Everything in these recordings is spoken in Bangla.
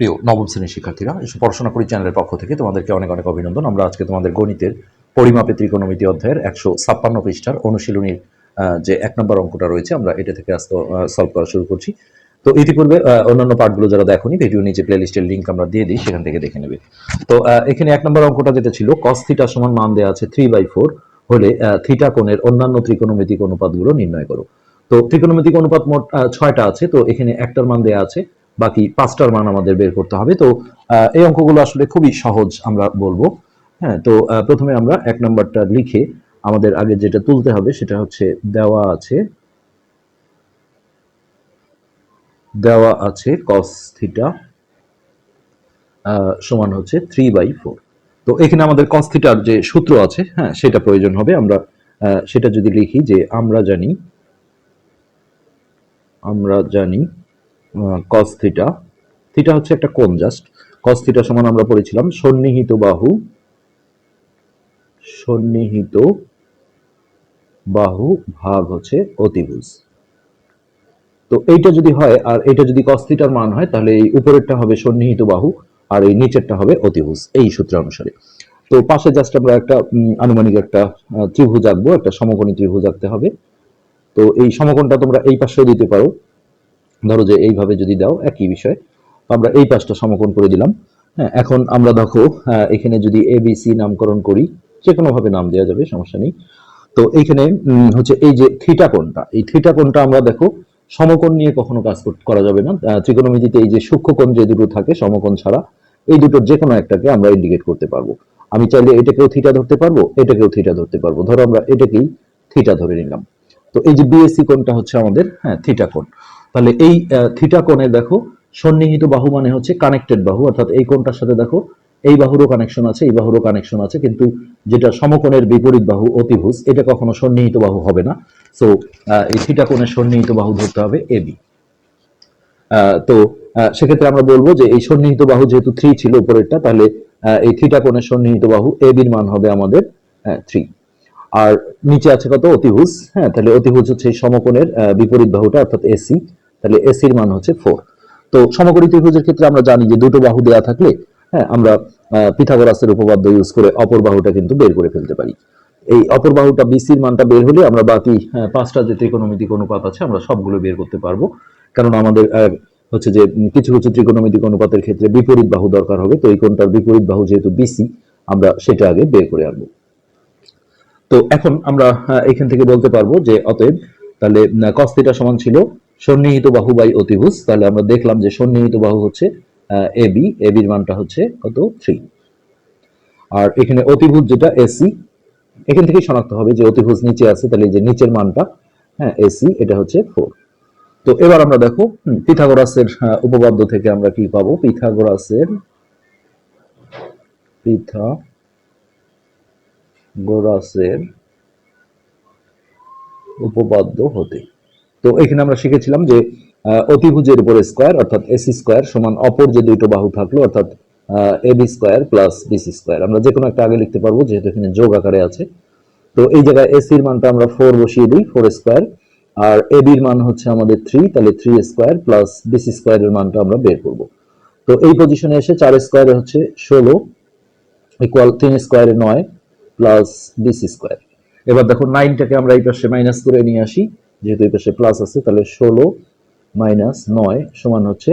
প্রিয় নবম শ্রেণির শিক্ষার্থীরা এসব পড়াশোনা করি চ্যানেলের পক্ষ থেকে তোমাদেরকে অনেক অনেক অভিনন্দন। আমরা আজকে তোমাদের গণিতের পরিমাপে ত্রিকোণমিতি অধ্যায়ের একশো ছাপ্পান্ন পৃষ্ঠার অনুশীলনীর যে এক নম্বর অঙ্কটা রয়েছে, আমরা এটা থেকে আজকে সলভ করা শুরু করছি। তো ইতিপূর্বে অন্যান্য পার্টগুলো যারা দেখোনি ভিডিও নিচে প্লেলিস্টের লিঙ্ক আমরা দিয়ে দিই, সেখান থেকে দেখে নেবে। তো এখানে এক নম্বর অঙ্কটা যেটা ছিল কস থিটা সমান মান দেওয়া আছে থ্রি বাই ফোর হলে থিটা কোণের অন্যান্য ত্রিকোণমিতিক অনুপাতগুলো নির্ণয় করো। তো ত্রিকোণমিতিক অনুপাত মোট ছয়টা আছে, তো এখানে একটার মান দেওয়া আছে বাকি পাঁচটার মান আমাদের বের করতে হবে। তো এই অঙ্কগুলো আসলে খুবই সহজ আমরা বলব। হ্যাঁ তো প্রথমে আমরা এক নম্বরটা লিখে আমাদের আগে যেটা তুলতে হবে সেটা হচ্ছে দেওয়া আছে দেওয়া আছে কস থিটা সমান হচ্ছে থ্রি বাই ফোর তো, এখানে আমাদের কস থিটার যে সূত্র আছে হ্যাঁ সেটা প্রয়োজন হবে। আমরা সেটা যদি লিখি যে আমরা জানি আমরা জানি কস থিটা থিটা হচ্ছে একটা কোণ জাস্ট কস থিটা সমান আমরা পড়েছিলাম সন্নিহিত বাহু। সন্নিহিত বাহু ভাগ হচ্ছে অতিভুজ। তো এইটা যদি হয়, আর এটা যদি কস মান হয়, তাহলে এই উপরেরটা হবে সন্নিহিত বাহু, আর এই নিচেরটা হবে অতিভুজ, এই সূত্র অনুসারে। তো পাশে জাস্ট আমরা একটা আনুমানিক একটা ত্রিভুজ আঁকবো, একটা সমকোণী ত্রিভুজ আঁকতে হবে। তো এই সমকোণটা তোমরা এই পাশেও দিতে পারো। ধরো যে এইভাবে যদি দাও, একই বিষয়। আমরা এই পাশটা সমকোণ করে দিলাম। হ্যাঁ এখন আমরা দেখো এখানে যদি এ বি সি নামকরণ করি যে কোনো ভাবে নাম দেওয়া যাবে, সমস্যা নেই। তো এইখানে হচ্ছে এই যে থিটা কোণটা, এই থিটা কোণটা আমরা দেখো, সমকোণ নিয়ে কখনো কাজ কর- যাবে না। ত্রিকোণমিতিতে এই যে সূক্ষ্মকোণ যে দুটো থাকে, সমকোণ ছাড়া, এই দুটো যে কোনো একটাকে আমরা ইন্ডিকেট করতে পারব। আমি চাইলে এটাকেও থিটা ধরতে পারব, এটাকেও থিটা ধরতে পারব। ধরো আমরা এটাকেই থিটা ধরে নিলাম। তো এই যে বিএসসি কোণটা হচ্ছে আমাদের হ্যাঁ থিটা কোণ। তাহলে এই থিটা কোণে দেখো, সন্নিহিত বাহু মানে হচ্ছে কানেক্টেড বাহু, অর্থাৎ এই কোণটার সাথে দেখো, এই বাহুরও কানেকশন আছে, এই বাহুরও কানেকশন আছে, কিন্তু যেটা সমকোণের বিপরীত বাহু অতিভুজ, এটা কখনো সন্নিহিত বাহু হবে না। সো এই থিটা কোণের সন্নিহিত বাহু ধরতে হবে এবি তো সেক্ষেত্রে আমরা বলব যে এই সন্নিহিত বাহু যেহেতু থ্রি ছিল উপরেরটা, তাহলে এই থিটা কোণের সন্নিহিত বাহু এবির মান হবে আমাদের থ্রি আর নিচে আছে কত? অতিভুজ। হ্যাঁ তাহলে অতিভুজ হচ্ছে এই সমকোণের বিপরীত বাহুটা, অর্থাৎ এসি তাহলে এসির মান হচ্ছে ফোর তো সমকোণী ত্রিভুজের ক্ষেত্রে আমরা জানি যে দুটো বাহু দেয়া থাকলে হ্যাঁ আমরা পিথাগোরাসের উপপাদ্য ইউজ করে অপর বাহুটা কিন্তু বের করে ফেলতে পারি। এই অপর বাহুটা বিসির মানটা বের হলে আমরা বাকি পাঁচটা যে ত্রিকোণমিতিক অনুপাত আছে আমরা সবগুলো বের করতে পারব। কারণ আমাদের হচ্ছে যে কিছু কিছু ত্রিকোণমিতিক অনুপাতের ক্ষেত্রে বিপরীত বাহু দরকার হবে, তো এই কোণটার বিপরীত বাহু যেহেতু বিসি আমরা সেটা আগে বের করে আনব। তো এখন আমরা এখান থেকে বলতে পারব যে অতএব তাহলে কস্তিটা সমান ছিল সন্নিহিত বাহু বাই অতিভুজ। তাহলে আমরা দেখলাম যে সন্নিহিত বাহু হচ্ছে এ বি এ বির মানটা হচ্ছে কত? থ্রি আর এখানে অতিভুজ যেটা এসি এখান থেকেই শনাক্ত হবে যে অতিভুজ নিচে আছে, তাহলে যে নিচের মানটা হ্যাঁ এসি এটা হচ্ছে ফোর তো এবার আমরা দেখো পিথাগোরাসের উপপাদ্য থেকে আমরা কি পাবো? পিথাগোরাসের পিথা গোরাসের উপপাদ্য হতে। তো এখানে আমরা শিখেছিলাম যে অতিভুজের উপর স্কোয়ার অর্থাৎ এসি স্কোয়ার সমান অপর যে দুটো বাহু থাকল, অর্থাৎ A B square plus B C square আমরা যে কোনো একটা আগে লিখতে পারব, যেহেতু এখানে যোগ আকারে আছে। তো এই জায়গায় এসির মানটা আমরা ফোর বসিয়ে দিই ফোর স্কোয়ার আর এ বির মান হচ্ছে আমাদের থ্রি তাহলে থ্রি স্কোয়ার প্লাস বিসি স্কোয়ারের মানটা আমরা বের করব। তো এই পজিশনে এসে চার স্কোয়ারে হচ্ছে ষোলো ইকুয়াল তিন স্কোয়ারে নয় প্লাস বিসি স্কোয়ার এবার দেখো নাইনটাকে আমরা এই পাশে মাইনাস করে নিয়ে আসি। যেহেতু এই পাশে প্লাস আছে, তাহলে ষোলো মাইনাস নয় সমান হচ্ছে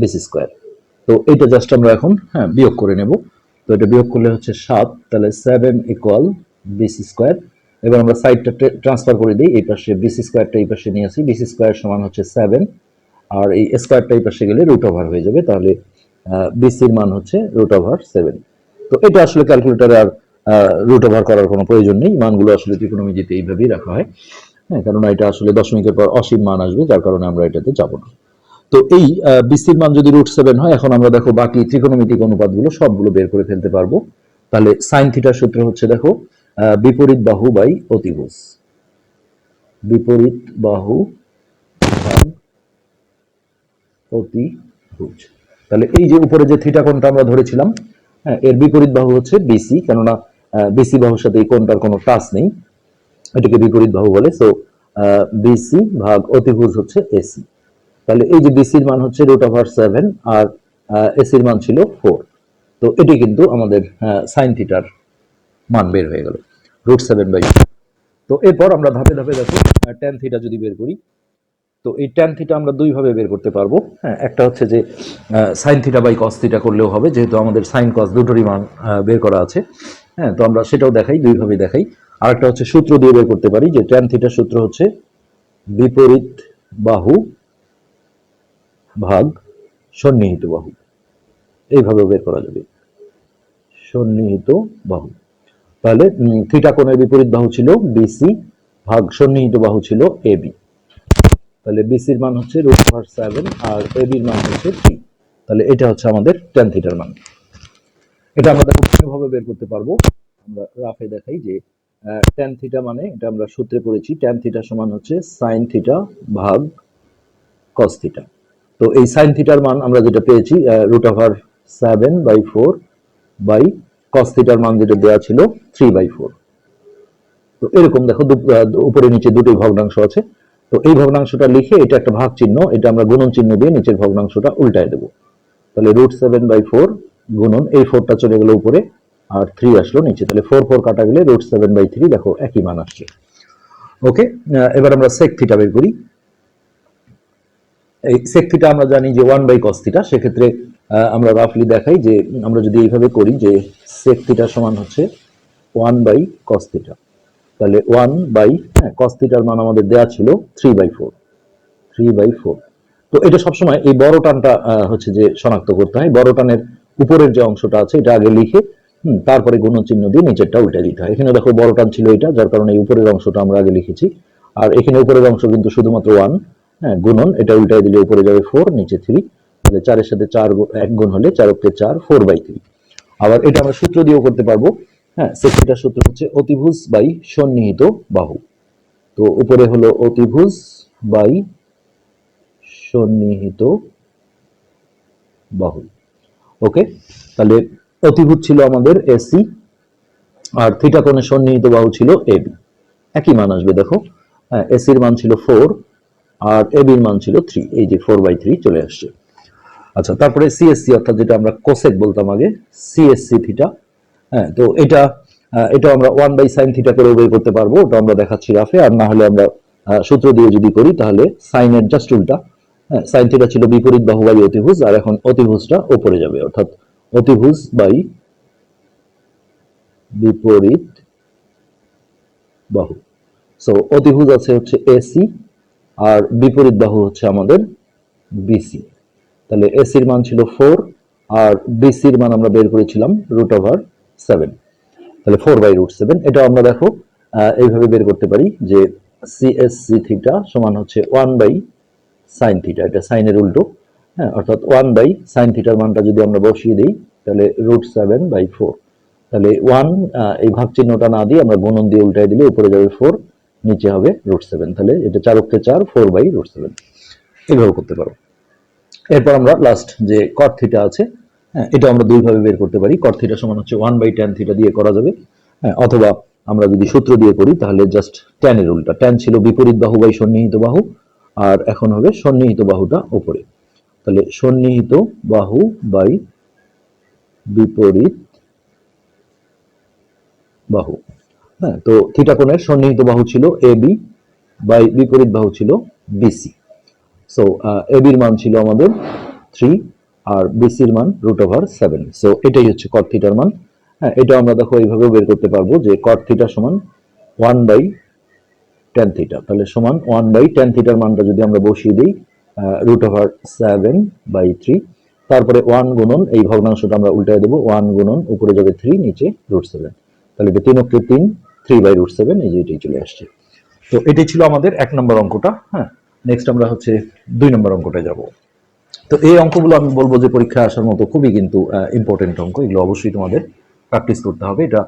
বিসি স্কোয়ার তো এইটা জাস্ট আমরা এখন হ্যাঁ বিয়োগ করে নেব। তো এটা বিয়োগ করলে হচ্ছে সাত, তাহলে সেভেন ইকুয়াল বিসি স্কোয়ার এবার আমরা সাইডটা ট্রান্সফার করে দিই, এই পাশে বিসি স্কোয়ারটা এই পাশে নিয়ে আসি বিসি স্কোয়ার সমান হচ্ছে সেভেন আর এই স্কোয়ারটা এই পাশে গেলে রুট ওভার হয়ে যাবে, তাহলে বিসির মান হচ্ছে রুট ওভার সেভেন তো এটা আসলে ক্যালকুলেটারে আর রুট ওভার করার কোনো প্রয়োজন নেই, মানগুলো আসলে ত্রিকোণমিতিতে এইভাবেই রাখা হয়। হ্যাঁ কেননা এটা আসলে দশমিকের পর অসীম মান আসবে, যার কারণে আমরা এটাতে যাব না। তো এই বিসির মান যদি রুট সেভেন হয়, এখন আমরা দেখো বাকি ত্রিকোণমিতিক অনুপাতগুলো সবগুলো বের করে ফেলতে পারব। তাহলে সাইন থিটার সূত্র হচ্ছে দেখো বিপরীত বাহু বাই অতিভুজ। বিপরীত বাহু অতিভুজ। তাহলে এই যে উপরে যে থিটা কোণটা আমরা ধরেছিলাম হ্যাঁ এর বিপরীত বাহু হচ্ছে বিসি কেননা বিসি বাহুর সাথে এই কোণটার কোনো টাচ নেই। এটাকে বিপরীত বাহু বলে সো বিসি ভাগ অতিভুজ হচ্ছে এসি তাহলে এই যে বিসির মান হচ্ছে রুট ওভার সেভেন আর এসির মান ছিল ফোর তো এটি কিন্তু আমাদের সাইন থিটার মান বের হয়ে গেল রুট সেভেন বাই তো এরপর আমরা ধাপে ধাপে দেখো ট্যান থিটা যদি বের করি, তো এই ট্যান থিটা আমরা দুইভাবে বের করতে পারব। হ্যাঁ একটা হচ্ছে যে sine theta by cos theta করলেও হবে, যেহেতু আমাদের সাইন কস দুটোরই মান বের করা আছে। হ্যাঁ তো আমরা সেটাও দেখাই দুইভাবে দেখাই। আরেকটা হচ্ছে সূত্র দিয়ে বের করতে পারি, যে ট্যান থিটার সূত্র হচ্ছে বিপরীত বাহু ভাগ সন্নিহিত বাহু। এইভাবে বের করা যাবে। সন্নিহিত বাহু। তাহলে থিটা কোণের বিপরীত বাহু ছিল বিসি ভাগ সন্নিহিত বাহু ছিল এবি তাহলে বিসির মান হচ্ছে রুট ওভার সেভেন আর এবির মান হচ্ছে থ্রি তাহলে এটা হচ্ছে আমাদের টেন থিটার মান। এটা আমরা দেখো ভাবে বের করতে পারব। আমরা রাফে দেখাই যে টেন থিটা মানে এটা আমরা সূত্রে পড়েছি টেন থিটা সমান হচ্ছে সাইন থিটা ভাগ কস থিটা তো এই সাইন থিটার মান আমরা যেটা পেয়েছি root over seven by four by cos থিটার মান যেটা দেওয়া ছিল থ্রি বাই ফোর তো এরকম দেখো উপরে নিচে দুটোই ভগ্নাংশ আছে। তো এই ভগ্নাংশটা লিখে এটা একটা ভাগ চিহ্ন, এটা আমরা গুণন চিহ্ন দিয়ে নিচের ভগ্নাংশটা উল্টায় দেবো। তাহলে রুট সেভেন বাই ফোর গুণন, এই ফোরটা চলে গেল উপরে আর থ্রি আসলো নিচে। তাহলে ফোর ফোর কাটা গেলে রুট সেভেন বাই থ্রি দেখো একই মান আসছে। ওকে এবার আমরা সেক থিটা বের করি। এই সেক থিটা আমরা জানি যে ওয়ান বাই কস থিটা সেক্ষেত্রে আমরা রাফলি দেখাই যে আমরা যদি এইভাবে করি যে সেক থিটা সমান হচ্ছে ওয়ান বাই কস থিটা তাহলে ওয়ান বাই হ্যাঁ কস থিটার মান আমাদের দেয়া ছিল three by four three by four তো এটা সবসময় এই বড় টানটা হচ্ছে যে শনাক্ত করতে হয়। বড় টানের উপরের যে অংশটা আছে, এটা আগে লিখে হুম, তারপরে গুণ চিহ্ন দিয়ে নিচেরটা উল্টে দিতে হয়। এখানে দেখো বড় টান ছিল এটা যার কারণে এই উপরের অংশটা আমরা আগে লিখেছি। আর এখানে উপরের অংশ কিন্তু শুধুমাত্র ওয়ান হ্যাঁ গুণন এটা উল্টাই দিলে উপরে যাবে ফোর নিচে থ্রি তাহলে চারের সাথে চার এক গুণ হলে চার অক্ষে চার ফোর বাই থ্রি আবার এটা আমরা সূত্র দিয়েও করতে পারব। হ্যাঁ সেক্ষেত্রে সূত্র হচ্ছে অতিভুজ বাই সন্নিহিত বাহু। তো উপরে হলো অতিভুজ বাই সন্নিহিত বাহু। ওকে তাহলে অতিভুজ ছিল আমাদের এসি, আর থিটা কোণের সন্নিহিত বাহু ছিল এবি একই মান আসবে, দেখো। হ্যাঁ এসির মান ছিল ফোর আর এবির মান ছিল থ্রি এই যে ফোর বাই থ্রি চলে আসছে। আচ্ছা তারপরে সিএসসি অর্থাৎ যেটা আমরা কোসেক বলতাম আগে সিএসসি থিটা হ্যাঁ তো এটা এটা আমরা ওয়ান বাই সাইন থিটা করে বের করতে পারব, ওটা আমরা দেখাচ্ছি রাফে আর না হলে আমরা সূত্র দিয়ে যদি করি, তাহলে সাইনের জাস্ট উল্টা। হ্যাঁ সাইন থিটা ছিল বিপরীত বাহু বাই অতিভুজ, আর এখন অতিভুজটা ওপরে যাবে, অর্থাৎ অতিভুজ বাই বিপরীত বাহু। সো অতিভুজ আছে হচ্ছে এসি আর বিপরীত বাহু হচ্ছে আমাদের বিসি তাহলে এসির মান ছিল ফোর আর বিসির মান আমরা বের করেছিলাম রুট ওভার সেভেন তাহলে ফোর বাই রুট সেভেন এটা আমরা দেখো এইভাবে বের করতে পারি যে সিএসসি থিটা সমান হচ্ছে ওয়ান বাই সাইন থিটা এটা সাইনের উল্টো। হ্যাঁ অর্থাৎ ওয়ান বাই সাইন থিটার মানটা যদি আমরা বসিয়ে দিই, তাহলে রুট সেভেন বাই ফোর তাহলে ওয়ান এই ভাগ চিহ্নটা না দিয়ে আমরা গুণন দিয়ে উল্টাই দিলে উপরে যাবে ফোর নিচে হবে রুট সেভেন তাহলে এটা চারককে চার ফোর বাই রুট সেভেন এইভাবে করতে পারো। এরপর আমরা লাস্ট যে কট থিটা আছে হ্যাঁ এটা আমরা দুইভাবে বের করতে পারি। কট থিটা সমান হচ্ছে ওয়ান বাই ট্যান থিটা দিয়ে করা যাবে। হ্যাঁ অথবা আমরা যদি সূত্র দিয়ে করি, তাহলে জাস্ট ট্যানের উল্টা। ট্যান ছিল বিপরীত বাহু বাই সন্নিহিত বাহু, আর এখন হবে সন্নিহিত বাহুটা ওপরে তাহলে সন্নিহিত বাহু বাই বিপরীত বাহু। হ্যাঁ তো থিটা কোণের সন্নিহিত বাহু ছিল এ বি বাই বিপরীত বাহু ছিল বিসি সো। এবির মান ছিল আমাদের থ্রি আর বিসির মান রুট ওভার সেভেন। সো এটাই হচ্ছে কট থিটার মান। হ্যাঁ এটা আমরা দেখো এইভাবে বের করতে পারব যে কট থিটা সমান ওয়ান বাই টেন থিটা তাহলে সমান ওয়ান বাই টেন থিটার মানটা যদি আমরা বসিয়ে দিই root over seven by three তারপরে ওয়ান গুণন, এই ভগ্নাংশটা আমরা উল্টায় দেবো ওয়ান গুণন উপরে যাবে থ্রি নিচে রুট সেভেন তাহলে এটা তিন অক্ষে তিন থ্রি বাই রুট সেভেন এই যে এটাই চলে আসছে। তো এটাই ছিল আমাদের এক নম্বর অঙ্কটা হ্যাঁ? নেক্সট আমরা হচ্ছে দুই নম্বর অঙ্কটা যাব। তো এই অঙ্কগুলো আমি বলব যে পরীক্ষায় আসার মতো খুবই কিন্তু ইম্পর্টেন্ট অঙ্ক, এগুলো অবশ্যই তোমাদের প্র্যাকটিস করতে হবে। এটা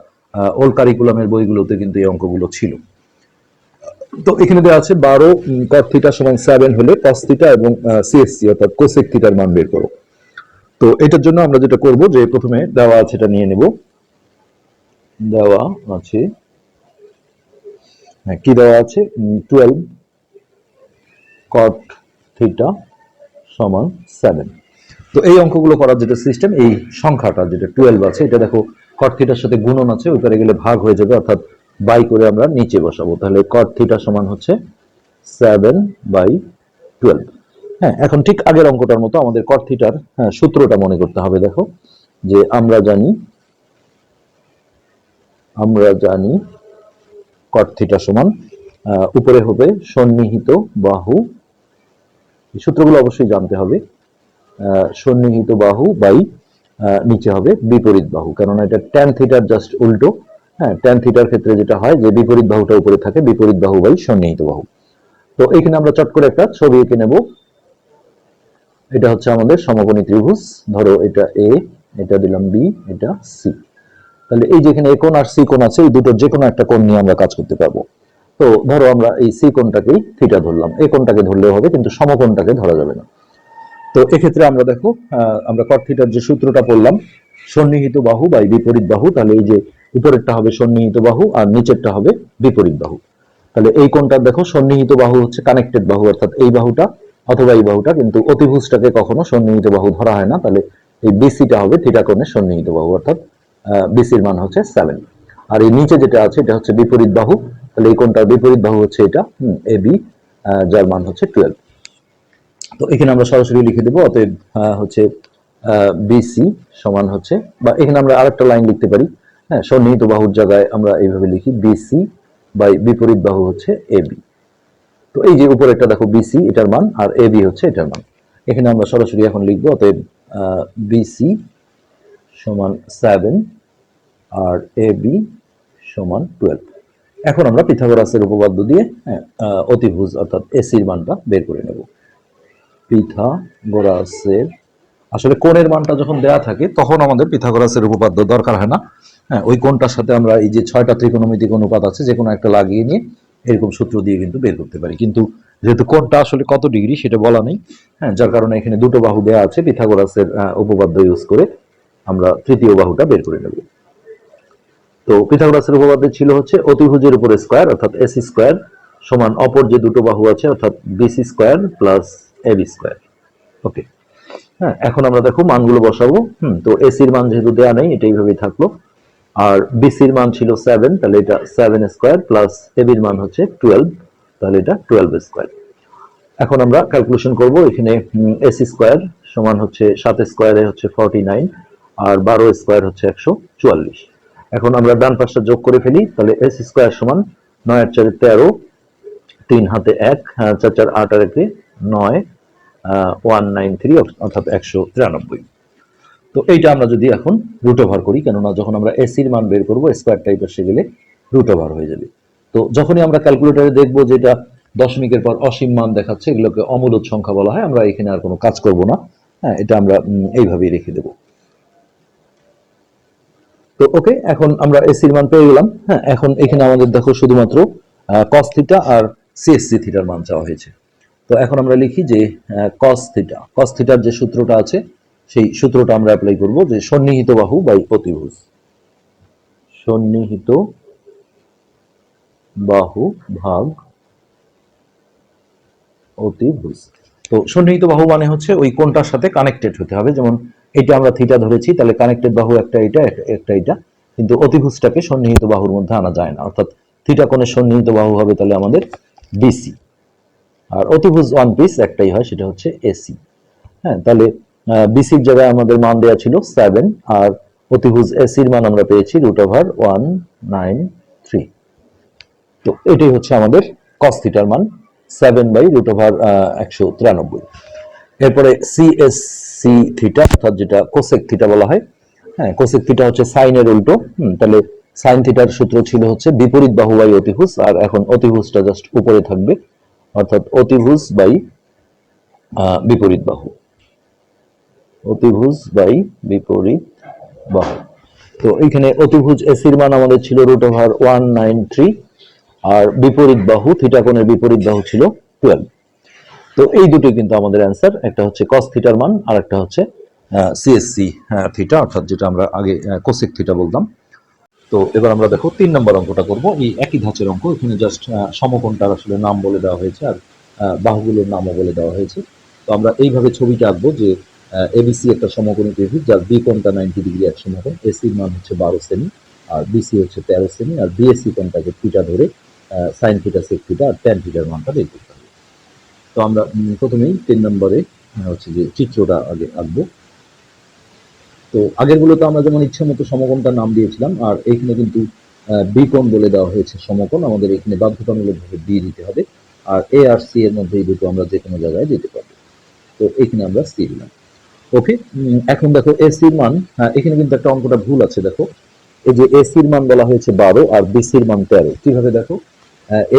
ওল্ড কারিকুলামের বইগুলোতে কিন্তু এই অঙ্কগুলো ছিল। তো এখানে দেওয়া আছে বারো কট থিটা সমান সেভেন হলে কস থিটা এবং সিএসসি অর্থাৎ কোসেক থিটার মান বের করো। তো এটার জন্য আমরা যেটা করব যে প্রথমে দেওয়া আছে এটা নিয়ে নেব। দেওয়া আছে হ্যাঁ কি দেওয়া আছে? টুয়েলভ কট থিটা সমান সেভেন তো এই অঙ্কগুলো করার যেটা সিস্টেম এই সংখ্যাটা, যেটা টুয়েলভ আছে, এটা দেখো কট থিটার সাথে গুণন আছে ওই পারে গেলে ভাগ হয়ে যাবে, অর্থাৎ বাই করে আমরা নিচে বসাবো। তাহলে কট থিটা সমান হচ্ছে সেভেন বাই টুয়েলভ হ্যাঁ এখন ঠিক আগের অঙ্কটার মতো আমাদের কট থিটার হ্যাঁ সূত্রটা মনে করতে হবে দেখো, যে আমরা জানি আমরা জানি কট থিটা সমান উপরে হবে সন্নিহিত বাহু। সূত্রগুলো অবশ্যই জানতে হবে। সন্নিহিত বাহু বাই নিচে হবে বিপরীত বাহু। কেননা এটা ট্যান থিটার জাস্ট উল্টো। হ্যাঁ ট্যান থিটার ক্ষেত্রে যেটা হয় যে বিপরীত বাহুটা উপরে থাকে, বিপরীত বাহু বাই সন্নিহিত বাহু। তো এখানে আমরা চট করে একটা ছবি এঁকে নেব। এটা হচ্ছে আমাদের সমকোণী ত্রিভুজ। ধরো এটা এ এটা দিলাম বি এটা সি তাহলে এই যেখানে এ কোণ আর সি কোণ আছে, এই দুটোর যে কোনো একটা কোণ নিয়ে আমরা কাজ করতে পারব। তো ধরো আমরা এই সি কোণটাকেই থিটা ধরলাম। এ কোণটাকে ধরলেও হবে, কিন্তু সমকোণটাকে ধরা যাবে না। তো এক্ষেত্রে আমরা দেখো আমরা কট থিটার যে সূত্রটা পড়লাম, সন্নিহিত বাহু বা বিপরীত বাহু, তাহলে এই যে উপরেরটা হবে সন্নিহিত বাহু আর নিচেরটা হবে বিপরীত বাহু। তাহলে এই কোনটা দেখো, সন্নিহিত বাহু হচ্ছে কানেক্টেড বাহু, অর্থাৎ এই বাহুটা অথবা এই বাহুটা কিন্তু অতিভুজটাকে কখনো সন্নিহিত বাহু ধরা হয় না। তাহলে এই বিসিটা হবে থিটা কোণের সন্নিহিত বাহু, অর্থাৎ বিসির মান হচ্ছে সেভেন আর এই নিচে যেটা আছে, এটা হচ্ছে বিপরীত বাহু। তাহলে এই কোণটার বিপরীত বাহু হচ্ছে এটা এ বি যার মান হচ্ছে টুয়েলভ তো এখানে আমরা সরাসরি লিখে দেবো, অতএব হচ্ছে বিসি সমান হচ্ছে, বা এখানে আমরা আরেকটা লাইন লিখতে পারি। হ্যাঁ সন্নিহিত বাহুর জায়গায় আমরা এইভাবে লিখি বিসি বাই বিপরীত বাহু হচ্ছে এ বি তো এই যে উপরেরটা দেখো বিসি এটার মান আর এ বি হচ্ছে এটার মান। এখানে আমরা সরাসরি এখন লিখব অতএব বিসি সমান সেভেন আর এ বি সমান টুয়েলভ এখন আমরা পিথাগোরাসের উপপাদ্য দিয়ে হ্যাঁ, অতিভুজ অর্থাৎ এসির মানটা বের করে নেব। পিথাগোরাসের আসলে কোণের মানটা যখন দেয়া থাকে তখন আমাদের পিথাগোরাসের উপপাদ্য দরকার হয় না। হ্যাঁ ওই কোণটার সাথে আমরা এই যে ছয়টা ত্রিকোণমিতিক অনুপাত আছে, যে কোনো একটা লাগিয়ে নিয়ে এরকম সূত্র দিয়ে কিন্তু বের করতে পারি। কিন্তু যেহেতু কোণটা আসলে কত ডিগ্রি সেটা বলা নেই হ্যাঁ যার কারণে এখানে দুটো বাহু দেয়া আছে, পিথাগোরাসের উপপাদ্য ইউজ করে আমরা তৃতীয় বাহুটা বের করে নেব। তো পিথাগোরাসের উপপাদ্য ছিল হচ্ছে অতিভুজের উপরে স্কোয়ার, অর্থাৎ এসি স্কোয়ার সমান অপর যে দুটো বাহু আছে, অর্থাৎ BC square plus AB square. Okay হ্যাঁ এখন আমরা দেখো মানগুলো বসাবো। হুম, তো এসির মান যেহেতু দেওয়া নেই, এটা এইভাবেই থাকল। আর বিসির মান ছিল সেভেন তাহলে এটা সেভেন স্কোয়ার প্লাস এবির মান হচ্ছে টুয়েলভ তাহলে এটা টুয়েলভ স্কোয়ার এখন আমরা ক্যালকুলেশন করব, এখানে এসি স্কোয়ার সমান হচ্ছে সাত স্কোয়ারে হচ্ছে ফর্টি নাইন আর বারো স্কোয়ার হচ্ছে একশো চুয়াল্লিশ। এখন আমরা ডান পাশটা যোগ করে ফেলি, তাহলে এসি স্কোয়ার সমান নয় আর চারে তেরো, তিন হাতে এক চার চার আট আর একে নয় ওয়ান নাইন থ্রি অর্থাৎ একশো তিরানব্বই। তো এইটা আমরা যদি এখন রুট ওভার করি, কেননা যখন আমরা এসির মান বের করব স্কোয়ার টাইপ এসে গেলে রুট ওভার হয়ে যাবে। তো যখনই আমরা ক্যালকুলেটারে দেখব যে এটা দশমিকের পর অসীম মান দেখাচ্ছে, এগুলোকে অমূলত সংখ্যা বলা হয়, আমরা এখানে আর কোনো কাজ করব না। হ্যাঁ এটা আমরা এইভাবেই রেখে দেবো। তো ওকে এখন আমরা এসির মান পেয়ে গেলাম। হ্যাঁ এখন এখানে আমাদের দেখো শুধুমাত্র কস থিটা আর সিএসসি থিটার মান চাওয়া হয়েছে। তো এখন আমরা লিখি যে কস থিটা কস থিটার যে সূত্রটা আছে সেই সূত্রটা আমরা অ্যাপ্লাই করব যে সন্নিহিত বাহু বাই অতিভুজ সন্নিহিত বাহু ভাগ অতিভুজ। তো সন্নিহিত বাহু মানে হচ্ছে ওই কোনটার সাথে কানেক্টেড হতে হবে। যেমন এটা আমরা থিটা ধরেছি, তাহলে কানেক্টেড বাহু একটা এটা, একটা- এটা। কিন্তু অতিভুজটাকে সন্নিহিত বাহুর মধ্যে আনা যায় না। অর্থাৎ থিটা কোণের সন্নিহিত বাহু হবে তাহলে আমাদের বিসি আর অতিভুজ ওয়ান পিস একটাই হয়, সেটা হচ্ছে এসি হ্যাঁ তাহলে বিসির জায়গায় আমাদের মান দেওয়া ছিল সেভেন আর অতিভুজ এসির মান আমরা পেয়েছি root over one nine three তো এটাই হচ্ছে আমাদের কস থিটার মান সেভেন বাই রুট ওভার একশো তিরানব্বই। এরপরে সিএসসি থিটা অর্থাৎ যেটা কোসেক থিটা বলা হয় হ্যাঁ কোসেক থিটা হচ্ছে সাইনের উল্টো তাহলে সাইন থিটার সূত্র ছিল হচ্ছে বিপরীত বাহু বাই অতিভুজ, আর এখন অতিভুজটা জাস্ট উপরে থাকবে, অর্থাৎ অতিভুজ বাই বিপরীত বাহু। অতিভুজ বাই বিপরীত বাহু। তো এইখানে অতিভুজ এসির মান আমাদের ছিল root over one nine three আর বিপরীত বাহু থিটা কোণের বিপরীত বাহু ছিল টুয়েলভ তো এই দুটোই কিন্তু আমাদের অ্যান্সার একটা হচ্ছে কস থিটার মান আর একটা হচ্ছে সিএসসি থিটা অর্থাৎ যেটা আমরা আগে কোসেক থিটা বলতাম। তো এবার আমরা দেখো তিন নম্বর অঙ্কটা করব। এই একই ধাঁচের অঙ্ক, এখানে জাস্ট সমকোণটার আসলে নাম বলে দেওয়া হয়েছে, আর বাহুগুলোর নামও বলে দেওয়া হয়েছে। তো আমরা এইভাবে ছবিটা আঁকবো যে এবিসি একটা সমকোণী ত্রিভুজ, যার বি কোণটা নাইনটি ডিগ্রি এক সমকোণ এসির মান হচ্ছে বারো সেমি আর বিসি হচ্ছে তেরো সেমি আর বিএসসি কোণটাকে থিটা ধরে সাইন থিটা সেক থিটা আর ট্যান থিটার মানটা বের করতে হবে। তো আমরা প্রথমেই তিন নম্বরে হচ্ছে যে চিত্রটা আগে আঁকবো। তো আগের গুলোতে আমরা যেমন ইচ্ছে মতো সমকোণটার নাম দিয়েছিলাম, আর এইখানে কিন্তু বি কোণ বলে দেওয়া হয়েছে সমকোণ, আমাদের এখানে বাধ্যতামূলকভাবে বি দিতে হবে, আর এ আর সি এর মধ্যে এই দুটো আমরা যে কোনো জায়গায় দিতে পারব। তো এখানে আমরা সি দিলাম। ওকে এখন দেখো এসির মান হ্যাঁ, এখানে কিন্তু একটা অঙ্কটা ভুল আছে দেখো। এই যে এসির মান বলা হয়েছে বারো আর বিসির মান তেরো কীভাবে দেখো?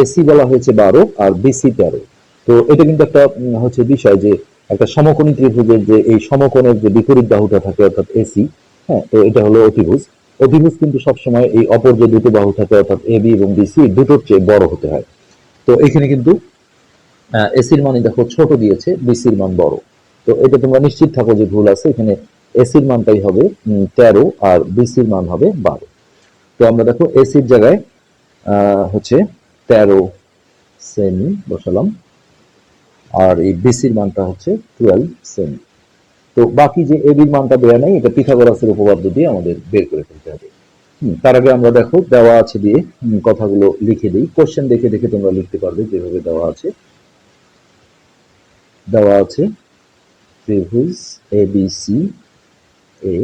এসি বলা হয়েছে বারো আর বিসি তেরো। তো এটা কিন্তু একটা হচ্ছে বিষয় যে একটা সমকোণী ত্রিভুজের যে এই সমকোণের যে বিপরীত বাহুটা থাকে অর্থাৎ এসি হ্যাঁ তো এটা হলো অতিভুজ। অতিভুজ কিন্তু সবসময় এই অপর যে দুটো বাহু থাকে অর্থাৎ এ বি এবং বিসি দুটোর চেয়ে বড় হতে হয়। তো এখানে কিন্তু এসির মানে দেখো ছোট দিয়েছে বিসির মান বড়। তো এটা তোমরা নিশ্চিত থাকো যে ভুল আছে, এখানে এসির মানটাই হবে তেরো আর বিসির মান হবে বারো। তো আমরা দেখো এসির জায়গায় হচ্ছে তেরো সেমি বসালাম, আর এই বিসির মানটা হচ্ছে টুয়েলভ সেমি তো বাকি যে এবির মানটা দেওয়া নাই, এটা পিথাগোরাসের উপপাদ্য দিয়ে আমাদের বের করে ফেলতে হবে। তার আগে আমরা দেখো দেওয়া আছে দিয়ে কথাগুলো লিখে দিই। কোশ্চেন দেখে দেখে তোমরা লিখতে পারবে যেভাবে দেওয়া আছে। দেওয়া আছে ত্রিভুজ A B C A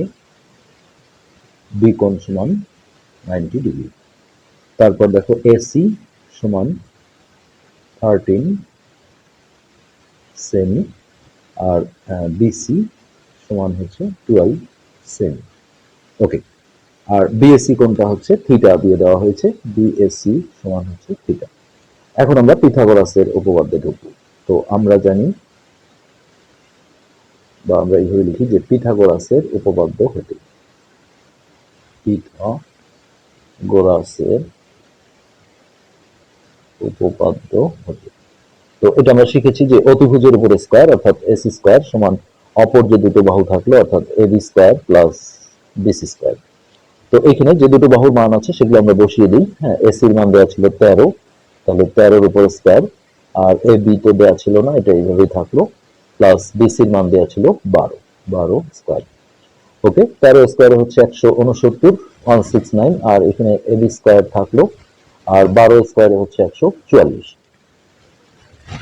B কোণ সমান নাইনটি ডিগ্রি তারপর দেখো এসি সমান থার্টিন সেমি আর বিসি সমান হচ্ছে টুয়েলভ সেমি ওকে আর বিএসসি কোনটা হচ্ছে থিটা দিয়ে দেওয়া হয়েছে বিএসসি সমান হচ্ছে থিটা এখন আমরা পিথাগোরাসের উপপাদ্যে ঢুকবো। তো আমরা জানি বা আমরা এইভাবে লিখি যে পিথাগোরাসের উপপাদ্য হতে পিথাগোরাসের উপপাদ্য হতে তো এটা আমরা শিখেছি যে অতিভুজের উপরে স্কয়ার অর্থাৎ এসি স্কয়ার সমান অপর যে দুটো বাহু থাকল অর্থাৎ AB square plus BC square. তো এখানে যে দুটো বাহুর মান আছে সেগুলো আমরা বসিয়ে দিই। হ্যাঁ এসির মান দেওয়া ছিল তেরো, তাহলে তেরোর উপরে স্কয়ার আর এ বি তো দেওয়া ছিল না, এটা এইভাবেই থাকল। প্লাস বিসির মান দেওয়া ছিল বারো বারো স্কয়ার ওকে তেরো স্কোয়ার হচ্ছে একশো উনসত্তর ওয়ান সিক্স নাইন আর এখানে এবি স্কোয়ার থাকল, আর বারো স্কোয়ারে হচ্ছে একশো চুয়াল্লিশ।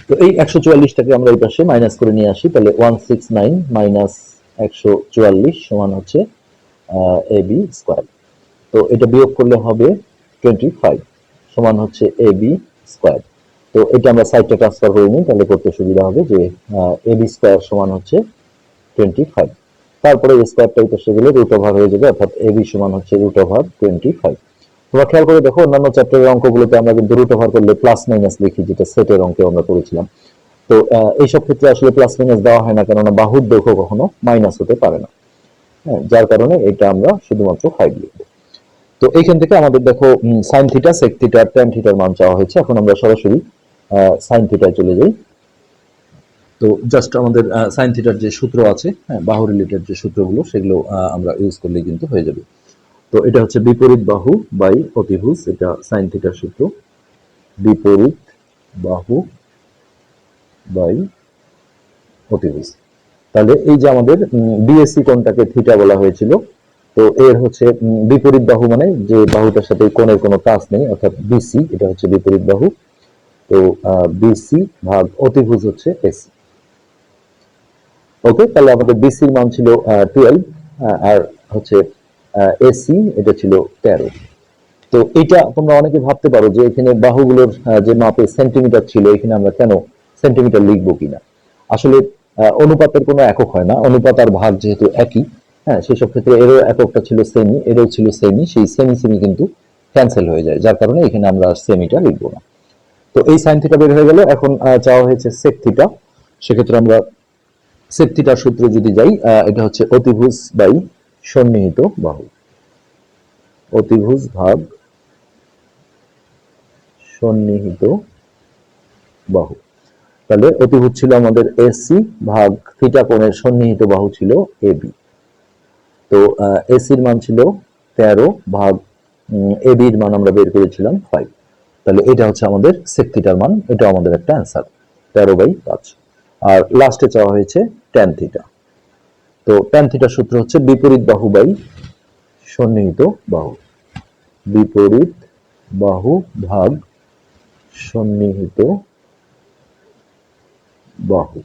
তো এই একশো চুয়াল্লিশটাকে আমরা এই পাশে মাইনাস করে নিয়ে আসি, তাহলে ওয়ান সিক্স নাইন মাইনাস একশো চুয়াল্লিশ সমান হচ্ছে এ বি স্কোয়ার তো এটা বিয়োগ করলে হবে টোয়েন্টি ফাইভ সমান হচ্ছে এ বি স্কোয়ার তো এটা আমরা সাইডটা ট্রান্সফার করে নিই, তাহলে করতে সুবিধা হবে যে এ বি স্কোয়ার সমান হচ্ছে টোয়েন্টি ফাইভ তারপরে স্কোয়ারটা এই পাশে গেলে রুট ওভার হয়ে যাবে, অর্থাৎ এ বি সমান হচ্ছে রুট ওভার টোয়েন্টি ফাইভ তোমরা খেয়াল করে দেখো, অন্যান্য চ্যাপ্টারের অঙ্কগুলোতে আমরা কিন্তু রুট ওভার করলে প্লাস মাইনাস লিখি, যেটা সেটের অঙ্কে আমরা করেছিলাম। তো এইসব ক্ষেত্রে আসলে প্লাস মাইনাস দেওয়া হয় না, কেননা বাহুর দৈর্ঘ্য কখনো মাইনাস হতে পারে না। হ্যাঁ যার কারণে এটা আমরা শুধুমাত্র ফাইভ লিখব। তো এইখান থেকে আমাদের দেখো sine theta sec theta tan থিটার মান চাওয়া হয়েছে। এখন আমরা সরাসরি সাইন থিটায় চলে যাই তো জাস্ট আমাদের সাইন থিটার যে সূত্র আছে হ্যাঁ বাহু রিলেটেড যে সূত্রগুলো, সেগুলো আমরা ইউজ করলেই কিন্তু হয়ে যাবে। তো এটা হচ্ছে বিপরীত বাহু বাই অতিভুজ, এটা সাইন থিটার সূত্র। বিপরীত বাহু বাই অতিভুজ। তাহলে এই যে আমাদের বিএসসি কোণটাকে থিটা বলা হয়েছিল, তো এর হচ্ছে বিপরীত বাহু মানে যে বাহুটার সাথে কোণের কোনো টাচ নেই, অর্থাৎ বিসি এটা হচ্ছে বিপরীত বাহু। তো বিসি ভাগ অতিভুজ হচ্ছে এসি ওকে তাহলে আমাদের বিসির মান ছিল টুয়েলভ আর হচ্ছে এসি এটা ছিল তেরো। তো এটা তোমরা অনেকে ভাবতে পারো যে এখানে বাহুগুলোর যে মাপে সেন্টিমিটার ছিল, এখানে আমরা কেন সেন্টিমিটার লিখব কিনা? আসলে অনুপাতের কোনো একক হয় না। অনুপাত আর ভাগ যেহেতু একই হ্যাঁ সেসব ক্ষেত্রে এরও এককটা ছিল সেমি এরও ছিল সেমি সেই সেমি সেমি কিন্তু ক্যান্সেল হয়ে যায়, যার কারণে এখানে আমরা সেমিটা লিখব না। তো এই সাইন থিটা বের হয়ে গেল। এখন চাওয়া হয়েছে সেক থিটা সেক্ষেত্রে আমরা সেক থিটার সূত্রে যদি যাই এটা হচ্ছে অতিভুজ বাই সন্নিহিত বাহু। অতিভুজ ভাগ সন্নিহিত বাহু। তাহলে অতিভুজ ছিল আমাদের এসি ভাগ থিটা কোণের সন্নিহিত বাহু ছিল এবি তো এসির মান ছিল তেরো ভাগ এবির মান আমরা বের করেছিলাম ফাইভ তাহলে এটা হচ্ছে আমাদের সেক মান এটা আমাদের একটা অ্যান্সার তেরো বাই পাঁচ। আর লাস্টে চাওয়া হয়েছে ট্যান থিটা তো ট্যান থিটার সূত্র হচ্ছে বিপরীত বাহু বাই সন্নিহিত বাহু। বিপরীত বাহু ভাগ সন্নিহিত বাহু।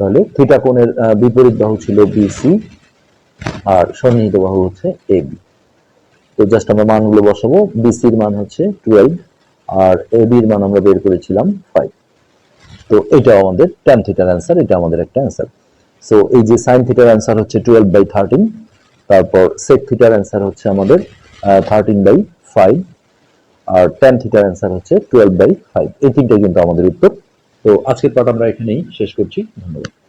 তাহলে থিটা কোণের বিপরীত বাহু ছিল বিসি আর সন্নিহিত বাহু হচ্ছে এবি তো জাস্ট আমরা মানগুলো বসাবো। বিসির মান হচ্ছে টুয়েলভ আর এবির মান আমরা বের করেছিলাম ফাইভ তো এটা আমাদের ট্যান থিটার অ্যান্সার এটা আমাদের একটা অ্যান্সার সো এই যে সাইন থিটার অ্যান্সার হচ্ছে টুয়েলভ বাই থার্টিন তারপর সেক থিটার অ্যান্সার হচ্ছে আমাদের থার্টিন বাই ফাইভ আর ট্যান থিটার অ্যান্সার হচ্ছে টুয়েলভ বাই ফাইভ এই তিনটাই কিন্তু আমাদের উত্তর। তো আজকের পাঠ আমরা এখানেই শেষ করছি। ধন্যবাদ।